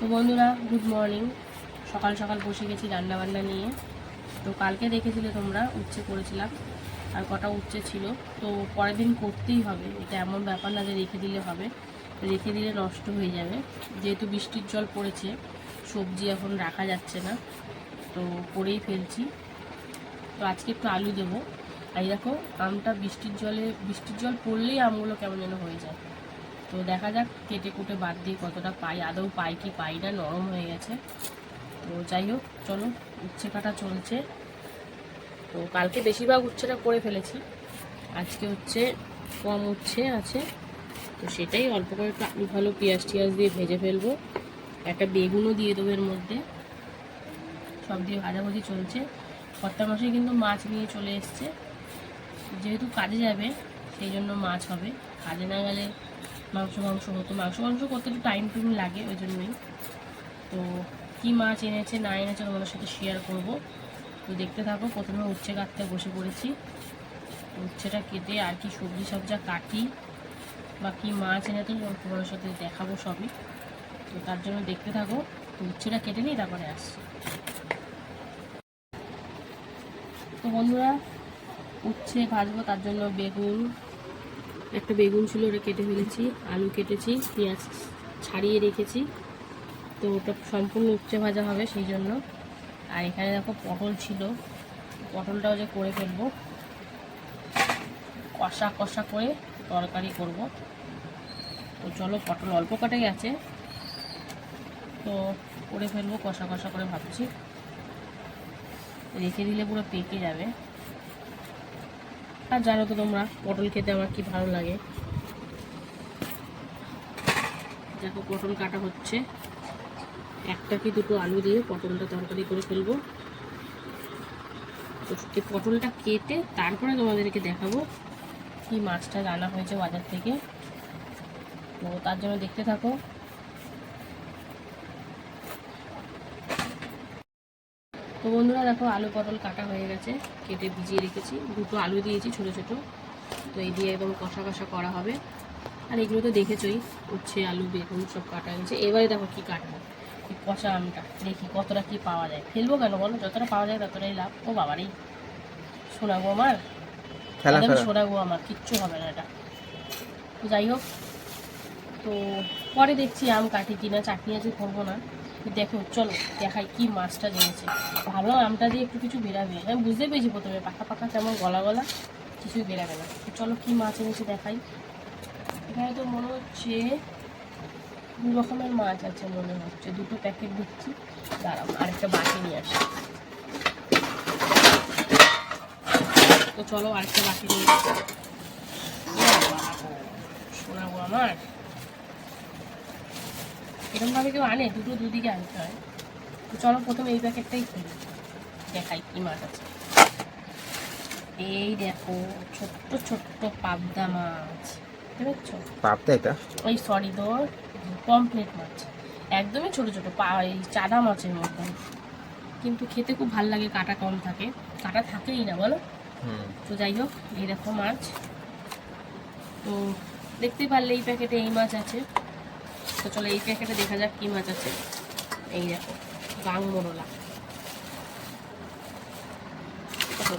তো বন্ধুরা good morning সকাল সকাল বসে গেছি রান্না বান্না নিয়ে। তো কালকে দেখেছিলে তোমরা, উচ্ছে করেছিলাম। আর কটা উচ্ছে ছিল। তো পরের দিন করতেই হবে। এটা এমন ব্যাপার না যে রেখে দিলে হবে। রেখে দিলে নষ্ট হয়ে যাবে। যেহেতু বৃষ্টির জল পড়েছে, সবজি এখন রাখা যাচ্ছে না। তো করেই ফেলছি। তো আজকে একটু আলু দেবো। আর দেখো, আমটা বৃষ্টির জলে, বৃষ্টির জল পড়লেই আমগুলো কেমন যেন হয়ে যায়। তো দেখা যাক কেটে কুটে বাদ দিয়ে কতটা পাই। আদৌ পাই কি পাই না নরম হয়ে গেছে। তো যাই হোক, চলো, উচ্ছে কাটা চলছে। তো কালকে বেশিরভাগ উচ্ছেটা করে ফেলেছি। আজকে হচ্ছে কম উচ্ছে আছে। তো সেটাই অল্প করে একটু আলু ভালো পেঁয়াজ টিয়াজ দিয়ে ভেজে ফেলব। একটা বেগুনও দিয়ে দেবো এর মধ্যে। সব দিয়ে ভাজাভাজি চলছে। কর্তা মাসে কিন্তু মাছ নিয়ে চলে এসছে। যেহেতু কাজে যাবে, সেই জন্য মাছ হবে। কাজে না গেলে মাংস মাংস হতো মাংস। মাংস করতে একটু টাইম টুম লাগে ওই জন্যই তো কী মাছ এনেছে, না এনেছে তোমাদের সাথে শেয়ার করব। তো দেখতে থাকো, প্রথমে উচ্ছে কাটতে বসে পড়েছি। উচ্ছেটা কেটে আর কি সবজি সবজা কাটি বা কী মাছ এনেছে তোমাদের সাথে দেখাবো সবই। তো তার জন্য দেখতে থাকো তো উচ্ছেটা কেটে নিই তারপরে আসছি। তো বন্ধুরা, উচ্ছে ভাজবো তার জন্য বেগুন একটা বেগুন ছিল, ওটা কেটে ফেলেছি, আলু কেটেছি, পেঁয়াজ ছাড়িয়ে রেখেছি। তো ওটা সম্পূর্ণ উচ্ছে ভাজা হবে সেই জন্য। আর এখানে দেখো পটল ছিল, পটলটাও যে করে ফেলব। কষা কষা করে তরকারি করব। তো চলো, পটল অল্প কাটে গেছে তো করে ফেলব, কষা কষা করে ভাবছি। রেখে দিলে পুরো পেকে যাবে। আর জানো তো তোমরা, পটল খেতে আমার কি ভালো লাগে। দেখো পটল কাটা হচ্ছে। একটা কি দুটো আলু দিয়ে পটলটা তরকারি করে ফেলব। তো পটলটা কেটে তারপরে তোমাদেরকে দেখাবো কি মাছটা রান্না হয়েছে বাজার থেকে। তো তার জন্য দেখতে থাকো। তো বন্ধুরা দেখো আলু পটল কাটা হয়ে গেছে কেটে ভিজিয়ে রেখেছি। দুটো আলু দিয়েছি ছোট ছোট তো এই দিয়ে একদম কষা কষা করা হবে। আর এগুলো তো দেখেছই উচ্ছে আলু বেগুন সব কাটা হয়েছে এবারে দেখো কি কাটবো এই কষা আমটা দেখি কতটা কি পাওয়া যায়। ফেলব কেন বলো? যতটা পাওয়া যায় ততটাই লাভ। ও বাবারই শোনাবো আমার? শোনাবো আমার কিচ্ছু হবে না এটা। যাই হোক তো পরে দেখছি আম কাটি কিনা, চাটনি আছে করব না। দেখো, চলো, দেখাই কি মাছটা জেনেছে ভাবলাম আমটা দিয়ে একটু কিছু বেরাবে। আমি বুঝতে পেরেছি প্রথমে পাকা পাকা কেমন গলা গলা, কিছুই বেরাবে না। চলো, কি মাছ এনেছে দেখাই। এখানে তো মনে হচ্ছে দু রকমের মাছ আছে মনে হচ্ছে। দুটো প্যাকেট দিচ্ছি। দাঁড়াও, আরেকটা বাটি নিয়ে আসি। তো চলো, আরেকটা বাটি নিয়ে শোনাবো আমার। এরকমভাবে কেউ আনে দুটো দুদিকে আনতে হয়। তো চলো প্রথমে এই প্যাকেটটাই খুলি দেখাই কি মাছ আছে। এই দেখো ছোট্ট ছোট্ট পাবদা মাছ বুঝতে পাপটা এটা? ওই সরি তোর পমপ্লেট মাছ। একদমই ছোট ছোট পা এই চাদা মাছের মতন। কিন্তু খেতে খুব ভালো লাগে কাটা কম থাকে। কাটা থাকেই না বলো? তো যাই হোক এই দেখো মাছ। তো দেখতে পারলে এই প্যাকেটে এই মাছ আছে। তো চলো এই প্যাকেটে দেখা যাক কি মাছ আছে। এই দেখো গাং মোরলা।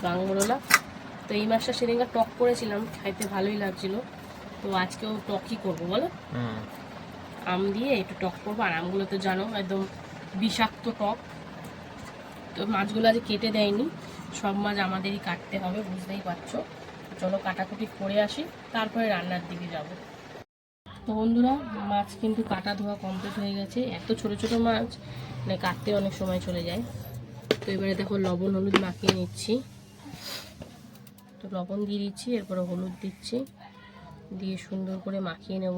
গাং মোরলা। তো এই মাছটা সেদিনকার টক করেছিলাম খাইতে ভালোই লাগছিল। তো আজকেও টকই করব বলো? আম দিয়ে একটু টক করব আর আমগুলো তো জানো একদম বিষাক্ত টক। তো মাছগুলো আজ কেটে দেয়নি সব মাছ আমাদেরই কাটতে হবে বুঝতেই পারছ। চলো কাটাকুটি করে আসি তারপরে রান্নার দিকে যাব। তো বন্ধুরা, মাছ কিন্তু কাটা ধোয়া কমপ্লিট হয়ে গেছে। এত ছোট ছোট মাছ মানে কাটতে অনেক সময় চলে যায়। তো এবারে দেখো লবণ, হলুদ মাখিয়ে নিচ্ছি। তো লবণ দিয়ে দিচ্ছি, এরপরে হলুদ দিচ্ছি। দিয়ে সুন্দর করে মাখিয়ে নেব।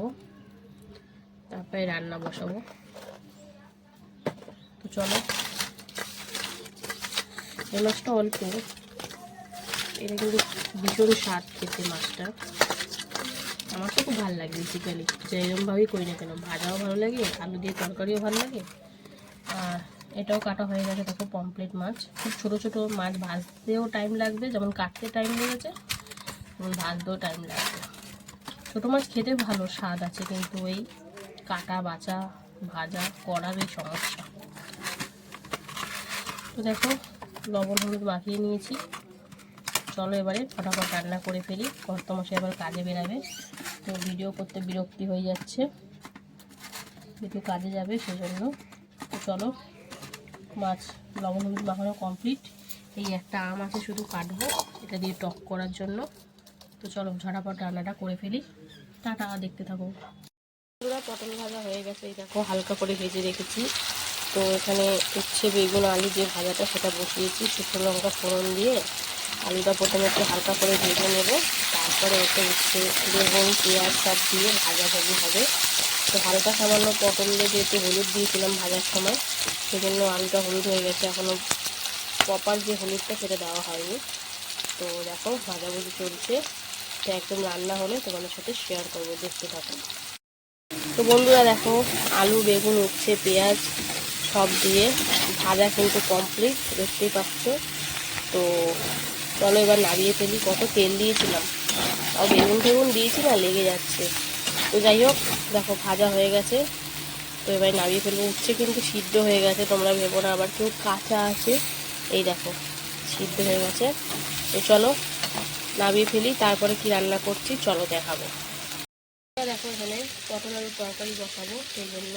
তারপরে রান্না বসাবো। তো চলো, এই মাছটা অল্প। এটা কিন্তু ভীষণ স্বাদ খেতে মাছটা। আমার তো খুব ভালো লাগে বেসিক্যালি যে এরকমভাবেই করি না কেন, ভাজাও ভালো লাগে, আলু দিয়ে তরকারিও ভালো লাগে। আর এটাও কাটা হয়ে গেছে দেখো পমপ্লেট মাছ। খুব ছোটো ছোটো মাছ ভাজতেও টাইম লাগবে, যেমন কাটতে টাইম লেগেছে, তেমন ভাজতেও টাইম লাগবে। ছোটো মাছ খেতে ভালো, স্বাদ আছে কিন্তু ওই কাটা বাছা ভাজা করারই সমস্যা। তো দেখো, লবণ হলুদ মাখিয়ে নিয়েছি। চলো এবারে ফটাফট রান্না করে ফেলি। কর্তমশাই এবার কাজে বেরাবে। তো ভিডিও করতে বিরক্তি হয়ে যাচ্ছে। একটু কাজে যাবে সেজন্য। তো চলো, মাছ, লবণ হলুদ মাখানো কমপ্লিট এই একটা আম আছে, শুধু কাটবো। এটা দিয়ে টক করার জন্য। তো চলো, ঝটাপট রান্নাটা করে ফেলি। টাটা, দেখতে থাকো। পুরো পটল ভাজা হয়ে গেছে। এই দেখো, হালকা করে ভেজে রেখেছি। তো এখানে উচ্ছে, বেগুন, আলু যে ভাজাটা, সেটা বসিয়েছি। শুকনো লঙ্কা ফোড়ন দিয়ে। আলুটা প্রথমে একটু হালকা করে ভেজে নেব। তারপরে ওতে উচ্ছে বেগুন পেঁয়াজ সব দিয়ে ভাজাভাজি হবে। তো হালকা সামান্য পটল দিয়ে যেহেতু হলুদ দিয়েছিলাম ভাজার সময়, সেজন্য আলুটা হলুদ হয়ে গেছে। এখনও প্রপার যে হলুদটা সেটা দেওয়া হয়নি। তো দেখো, ভাজাভুজি চলছে। তো একদম রান্না হলে তোমাদের সাথে শেয়ার করব, দেখতে থাকো। তো বন্ধুরা দেখো, আলু, বেগুন, উচ্ছে, পেঁয়াজ সব দিয়ে ভাজা কিন্তু কমপ্লিট দেখতেই পাচ্ছ। তো চলো এবার নাড়িয়ে ফেলি, কত তেল দিয়েছিলাম। তাও বেগুন টেগুন দিয়েছি না, লেগে যাচ্ছে। তো যাই হোক, দেখো ভাজা হয়ে গেছে। তো এবার নাড়িয়ে ফেলব, উচ্ছে কিন্তু সিদ্ধ হয়ে গেছে, তোমরা ভেবো না, আবার কেউ কাঁচা আছে। এই দেখো, সিদ্ধ হয়ে গেছে। তো চলো নামিয়ে ফেলি, তারপরে কি রান্না করছি, চলো দেখাবো। দেখো এখানে, পটল আলুর তরকারি বসাবো, সেই জন্য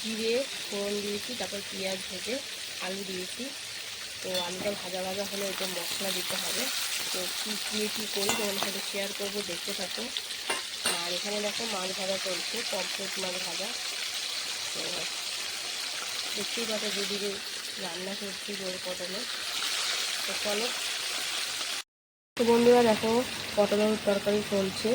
জিরে, ফোড়ন দিয়েছি, তারপর পেঁয়াজ ভেজে আলু দিয়েছি। তো আলুটা ভাজা ভাজা হলে একটু মশলা দিতে হবে, তো কী কী কী করি তোমাদের সাথে শেয়ার করব, দেখতে থাকো। আর এখানে দেখো মাছ ভাজা চলছে, পমফ্রেট মাছ ভাজা। তো দেখতেই পাচ্ছ দুদিকে রান্না করছি জোর পটলে তো চলো। তো বন্ধুরা দেখো পটল আলুর তরকারি চলছে।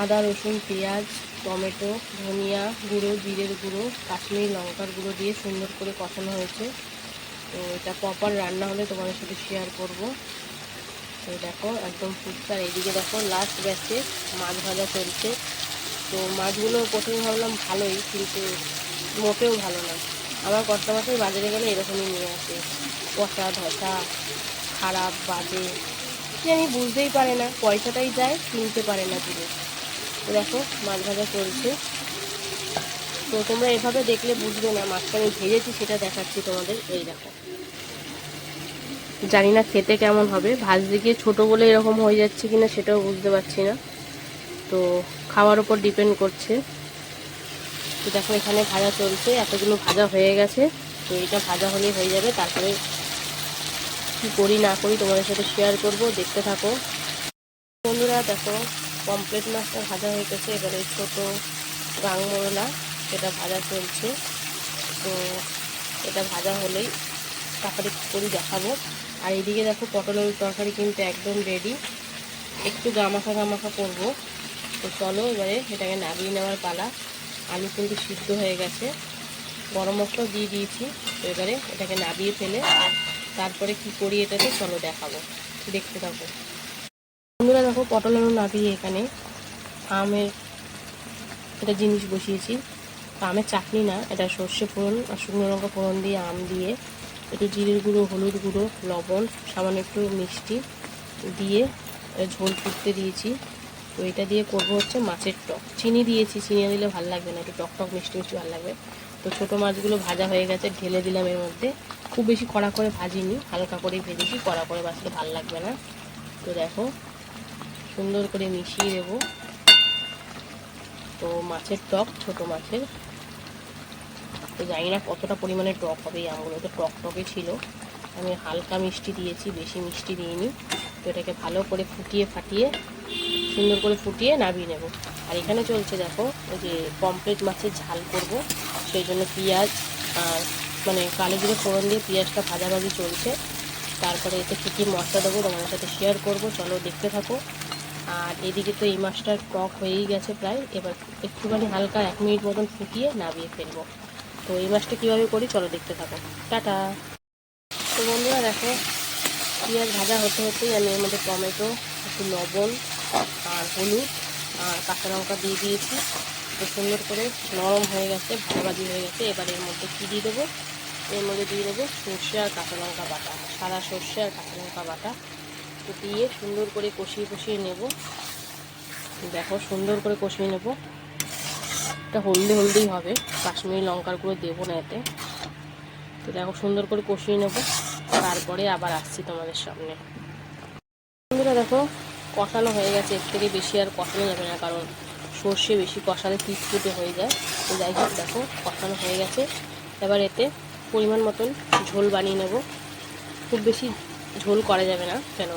আদা, রসুন, পেঁয়াজ, টমেটো, ধনিয়া গুঁড়ো, জিরের গুঁড়ো, কাশ্মীরি লঙ্কার গুঁড়ো দিয়ে সুন্দর করে কষানো হয়েছে। তো এটা প্রপার রান্না হলে তোমাদের সাথে শেয়ার করব। তো দেখো, একদম আর এইদিকে দেখো লাস্ট ব্যাচে মাছ ভাজা চলছে। তো মাছগুলো প্রথমে ভাবলাম ভালোই, কিন্তু মোটেও ভালো না। আমার কর্তা মাসের বাজারে গেলে এরকমই নিয়ে আসে। কষা, ধসা, খারাপ, বাজে, কি আমি বুঝতেই পারে না। পয়সাটাই যায়, কিনতে পারে না জিনিস দেখো, মাছ ভাজা চলছে। তো তোমরা এভাবে দেখলে বুঝবে না মাছটা আমি ভেজেছি, সেটা দেখাচ্ছি তোমাদের, এই দেখো। জানি না খেতে কেমন হবে, ভাজতে গিয়ে ছোটো বলে এরকম হয়ে যাচ্ছে কিনা সেটাও বুঝতে পারছি না। তো খাওয়ার উপর ডিপেন্ড করছে। তো দেখো এখানে ভাজা চলছে, এতগুলো ভাজা হয়ে গেছে। তো এটা ভাজা হলেই হয়ে যাবে, তারপরে কী করি না করি তোমাদের সাথে শেয়ার করব, দেখতে থাকো। বন্ধুরা দেখো পমপ্লেট মাছটা ভাজা হয়ে গেছে, এবারে ছোটো গাংমরলা সেটা ভাজা চলছে। তো এটা ভাজা হলেই তারপরে করি দেখাবো। আর এদিকে দেখো পটলের তরকারি কিন্তু একদম রেডি একটু গামাখা গামাখা করব। তো চলো এবারে এটাকে নামিয়ে নেওয়ার পালা। আলু কিন্তু সিদ্ধ হয়ে গেছে। গরম মশলাও দিয়ে দিয়েছি। তো এবারে এটাকে নামিয়ে ফেলে তারপরে কি করি এটাকে চলো দেখাবো। দেখতে থাকো। বন্ধুরা দেখো পটল আলু নামিয়ে এখানে। আমের একটা জিনিস বসিয়েছি। আমের চাটনি না, এটা সর্ষে ফোড়ন আর শুকনো লঙ্কা ফোড়ন দিয়ে, আম দিয়ে, একটু জিরের গুঁড়ো, হলুদ গুঁড়ো, লবণ, সামান্য একটু মিষ্টি দিয়ে ঝোল ফুটতে দিয়েছি। তো এটা দিয়ে করব হচ্ছে মাছের টক। চিনি দিয়েছি, চিনি দিলে ভালো লাগবে না, একটু টক টক, মিষ্টি মিষ্টি ভালো লাগবে। তো ছোটো মাছগুলো ভাজা হয়ে গেছে, ঢেলে দিলাম এর মধ্যে। খুব বেশি কড়া করে ভাজিনি, হালকা করেই ভেজেছি, কড়া করে বাঁচলে ভালো লাগবে না। তো দেখো, সুন্দর করে মিশিয়ে দেবো। তো মাছের টক, ছোট মাছের তো জানি না কতটা পরিমাণে টক হবে এই আমগুলো। তো টক টকে ছিল। আমি হালকা মিষ্টি দিয়েছি, বেশি মিষ্টি দিইনি। তো এটাকে ভালো করে ফুটিয়ে ফাটিয়ে, সুন্দর করে ফুটিয়ে নামিয়ে নেব। আর এখানে চলছে দেখো ওই যে পমপ্লেট মাছের ঝাল করব। সেই জন্য পেঁয়াজ আর মানে কালো জিরে ফোড়ন দিয়ে পেঁয়াজটা ভাজাভাজি চলছে। তারপরে এতে কী কী মশলা দেবো তোমাদের সাথে শেয়ার করব। চলো দেখতে থাকো। আর এদিকে তো এই মাছটা টক হয়েই গেছে প্রায়। এবার একটুখানি হালকা এক মিনিট মতন ফুটিয়ে নামিয়ে ফেলব। তো এই মাছটা কীভাবে করি? চলো দেখতে থাকো। টাটা। তো বন্ধুরা দেখো, পেঁয়াজ ভাজা হতে হতেই আমি এর মধ্যে টমেটো, একটু লবণ আর হলুদ আর কাঁচা লঙ্কা দিয়ে দিয়েছি। তো সুন্দর করে নরম হয়ে গেছে, ভাজাভাজি হয়ে গেছে। এবার এর মধ্যে কী দিয়ে দেবো? এর মধ্যে দিয়ে দেবো সর্ষে আর কাঁচা লঙ্কা বাটা, সাদা সর্ষে আর কাঁচা লঙ্কা বাটা। তো দিয়ে সুন্দর করে কষিয়ে কষিয়ে নেব। দেখো, সুন্দর করে কষিয়ে নেব। এটা হলদে হলদেই হবে। কাশ্মীরি লঙ্কার গুঁড়ো দেবো না এতে। তো দেখো, সুন্দর করে কষিয়ে নেব। তারপরে আবার আসছি তোমাদের সামনে। বন্ধুরা দেখো, কষানো হয়ে গেছে। এর থেকে বেশি আর কষানো যাবে না, কারণ সর্ষে বেশি কষালে ফুটে হয়ে যায়। তো যাই হোক, দেখো, কষানো হয়ে গেছে। এবার এতে পরিমাণ মতন ঝোল বানিয়ে নেব। খুব বেশি ঝোল করা যাবে না, কেন?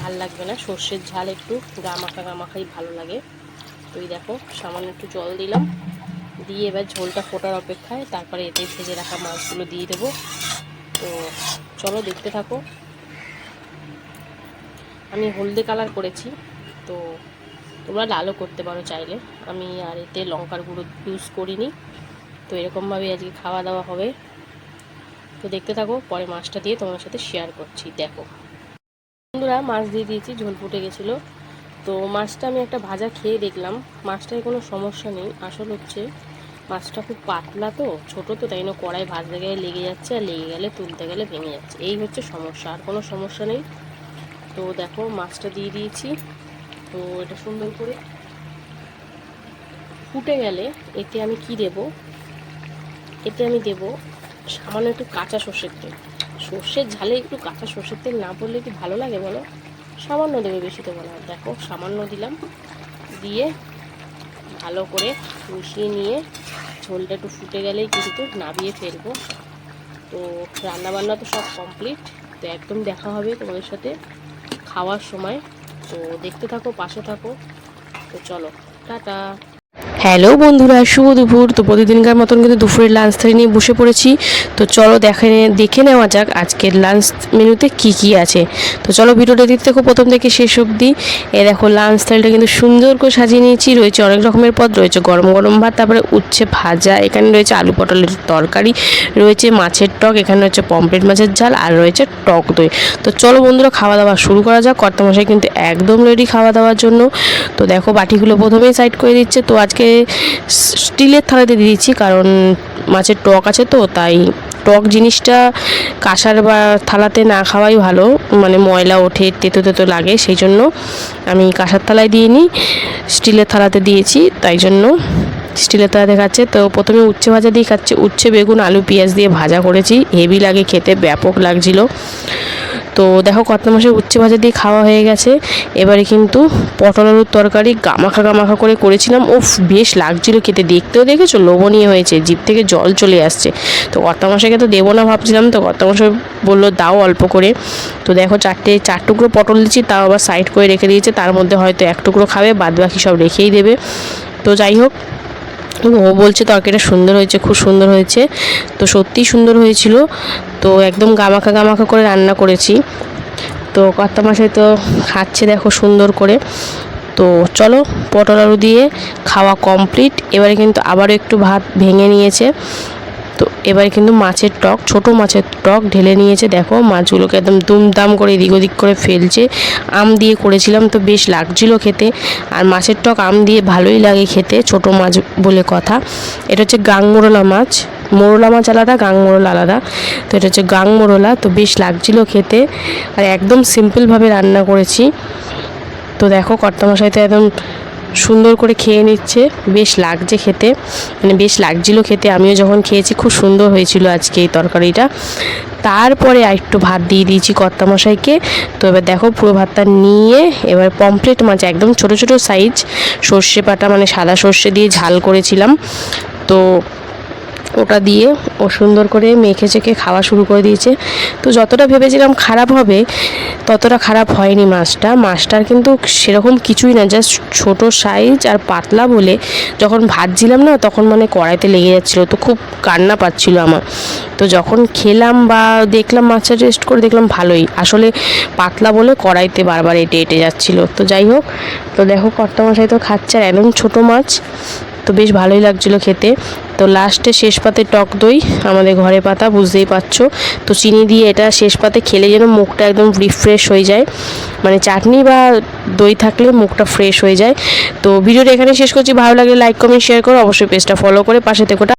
ভালো লাগবে না। সর্ষের ঝাল একটু গামাখা গামাখাই ভালো লাগে। এই দেখো, সামান্য একটু জল দিলাম। দিয়ে এবার ঝোলটা ফোটার অপেক্ষায় তারপরে এতে ভেজে রাখা মাছগুলো দিয়ে দেবো। তো চলো দেখতে থাকো। আমি হলদে কালার করেছি, তো তোমরা লালও করতে পারো চাইলে। আমি আর এতে লঙ্কার গুঁড়ো ইউজ করিনি, তো এরকমভাবে আজকে খাওয়া দাওয়া হবে। তো দেখতে থাকো, পরে মাছটা দিয়ে তোমার সাথে শেয়ার করছি। দেখো। বন্ধুরা, মাছ দিয়ে দিয়েছি, ঝোল ফুটে গেছিল। তো মাছটা আমি একটা ভাজা খেয়ে দেখলাম। মাছটায় কোনো সমস্যা নেই। আসল হচ্ছে মাছটা খুব পাতলা তো, ছোট তো, তাই না কড়াই ভাজতে গেলে লেগে যাচ্ছে আর লেগে গেলে তুলতে গেলে ভেঙে যাচ্ছে। এই হচ্ছে সমস্যা, আর কোনো সমস্যা নেই। তো দেখো, মাছটা দিয়ে দিয়েছি। তো এটা সুন্দর করে ফুটে গেলে এতে আমি কি দেব? এতে আমি দেব সামান্য একটু কাঁচা সর্ষের তেল। সর্ষের ঝালে একটু কাঁচা সর্ষের তেল না পড়লে কি ভালো লাগে বলো? সামান্য দেবে বেশি দেবো না। দেখো, সামান্য দিলাম। দিয়ে ভালো করে মিশিয়ে নিয়ে ঝোলটা একটু ফুটে গেলেই কিন্তু নাবিয়ে ফেলব। তো রান্নাবান্না তো সব কমপ্লিট তো একদম দেখা হবে তোমাদের সাথে খাওয়ার সময়। তো দেখতে থাকো, পাশে থাকো। তো চলো, টাটা। হ্যালো বন্ধুরা, শুভ দুপুর। তো প্রতিদিনকার মতন কিন্তু দুপুরের লাঞ্চ থালি নিয়ে বসে পড়েছি। তো চলো দেখে দেখে নেওয়া যাক আজকের লাঞ্চ মেনুতে কি কি আছে। তো চলো ভিডিওটা দিতে দেখো প্রথম থেকে শেষ অবধি। এ দেখো লাঞ্চ থালিটা কিন্তু সুন্দর করে সাজিয়ে নিয়েছি। রয়েছে অনেক রকমের পদ, রয়েছে গরম গরম ভাত, তারপরে উচ্ছে ভাজা, এখানে রয়েছে আলু পটলের তরকারি, রয়েছে মাছের টক, এখানে রয়েছে পমপ্লেট মাছের ঝাল, আর রয়েছে টক দই। তো চলো বন্ধুরা, খাওয়া দাওয়া শুরু করা যাক। কর্তামশাই কিন্তু একদম রেডি খাওয়া দাওয়ার জন্য। তো দেখো বাটিগুলো প্রথমেই সাইড করে দিচ্ছে। তো আজকে স্টিলের থালাতে দিয়ে দিচ্ছি কারণ মাছের টক আছে তো, তাই টক জিনিসটা কাঁসার বা থালাতে না খাওয়াই ভালো। মানে ময়লা ওঠে, তেতো তেতো লাগে, সেই জন্য আমি কাঁসার থালায় দিয়ে নিই। স্টিলের থালাতে দিয়েছি, তাই জন্য স্টিলের থালাতে খাচ্ছে। তো প্রথমে উচ্ছে ভাজা দিয়ে খাচ্ছে। উচ্ছে, বেগুন, আলু, পেঁয়াজ দিয়ে ভাজা করেছি। হেভি লাগে খেতে, ব্যাপক লাগছিল। তো দেখো কত মাসে উচ্ছে ভাজা দিয়ে খাওয়া হয়ে গেছে। এবারে কিন্তু পটল আলুর তরকারি গামাখা গামাখা করে করেছিলাম। উফ, বেশ লাগছিল খেতে। দেখতেও দেখেছ? লোভনীয় হয়েছে। জিভ থেকে জল চলে আসছে। তো কর্তামশাইকে তো দেবো না ভাবছিলাম তো কর্তামশাই বলল দাও অল্প করে। তো দেখো চারটে, চার টুকরো পটল দিচ্ছি তাও আবার সাইড করে রেখে দিয়েছে। তার মধ্যে হয়তো এক টুকরো খাবে বাদ বাকি সব রেখেই দেবে। তো যাই হোক ও বলছে তরকারিটা সুন্দর হয়েছে, খুব সুন্দর হয়েছে। তো সত্যিই সুন্দর হয়েছিল। তো একদম গামাখা গামাখা করে রান্না করেছি। তো কর্তা মাসে তো খাচ্ছে দেখো সুন্দর করে। তো চলো পটল আলু দিয়ে খাওয়া কমপ্লিট এবারে কিন্তু আবারও একটু ভাত ভেঙে নিয়েছে। তো এবারে কিন্তু মাছের টক, ছোট মাছের টক ঢেলে নিয়েছে। দেখো মাছগুলোকে একদম দুমদাম করে এদিক ওদিক করে ফেলছে। আম দিয়ে করেছিলাম তো বেশ লাগছিল খেতে। আর মাছের টক আম দিয়ে ভালোই লাগে খেতে, ছোট মাছ বলে কথা। এটা হচ্ছে গাং মোরলা মাছ। মোরলা মাছ আলাদা গাং আলাদা। তো এটা হচ্ছে গাং তো বেশ লাগছিল খেতে। আর একদম সিম্পলভাবে রান্না করেছি। তো দেখো কর্তামশাই তো একদম সুন্দর করে খেয়ে নিচ্ছে, বেশ লাগছে খেতে। মানে বেশ লাগছিল খেতে, আমিও যখন খেয়েছি খুব সুন্দর হয়েছিল আজকে এই তরকারিটা। তারপরে আরেকটু ভাত দিয়ে দিয়েছি কর্তামশাইকে। তো এবার দেখো পুরো ভাতটা নিয়ে এবার পমফ্লেট মাছ, একদম ছোট ছোট সাইজ। সর্ষে পাটা মানে সাদা সর্ষে দিয়ে ঝাল করেছিলাম। তো ওটা দিয়ে ও সুন্দর করে মেখে চেখে খাওয়া শুরু করে দিয়েছে। তো যতটা ভেবেছিলাম খারাপ হবে, ততটা খারাপ হয়নি মাছটা। মাছটার কিন্তু সেরকম কিছুই না জাস্ট ছোট সাইজ আর পাতলা বলে যখন ভাজছিলাম না, তখন মানে কড়াইতে লেগে যাচ্ছিল। তো খুব কান্না পাচ্ছিল আমার। তো যখন খেলাম বা দেখলাম মাছটা টেস্ট করে, দেখলাম ভালোই। আসলে পাতলা বলে কড়াইতে বারবার এটে এটে যাচ্ছিল। তো যাই হোক, তো দেখো কর্তামশাই তো খাচ্ছে আর একদম ছোটো মাছ। তো বেশ ভালোই লাগছিল খেতে। তো লাস্টে শেষ পাতে টক দই, আমাদের ঘরে পাতা, বুঝতেই পারছ। তো চিনি দিয়ে এটা শেষ পাতে খেলে যেন মুখটা একদম রিফ্রেশ হয়ে যায়। মানে চাটনি বা দই থাকলে মুখটা ফ্রেশ হয়ে যায়। তো ভিডিওটা এখানে শেষ করছি। ভালো লাগলে লাইক কমেন্ট শেয়ার করো। অবশ্যই পেজটা ফলো করে পাশে থেকোটা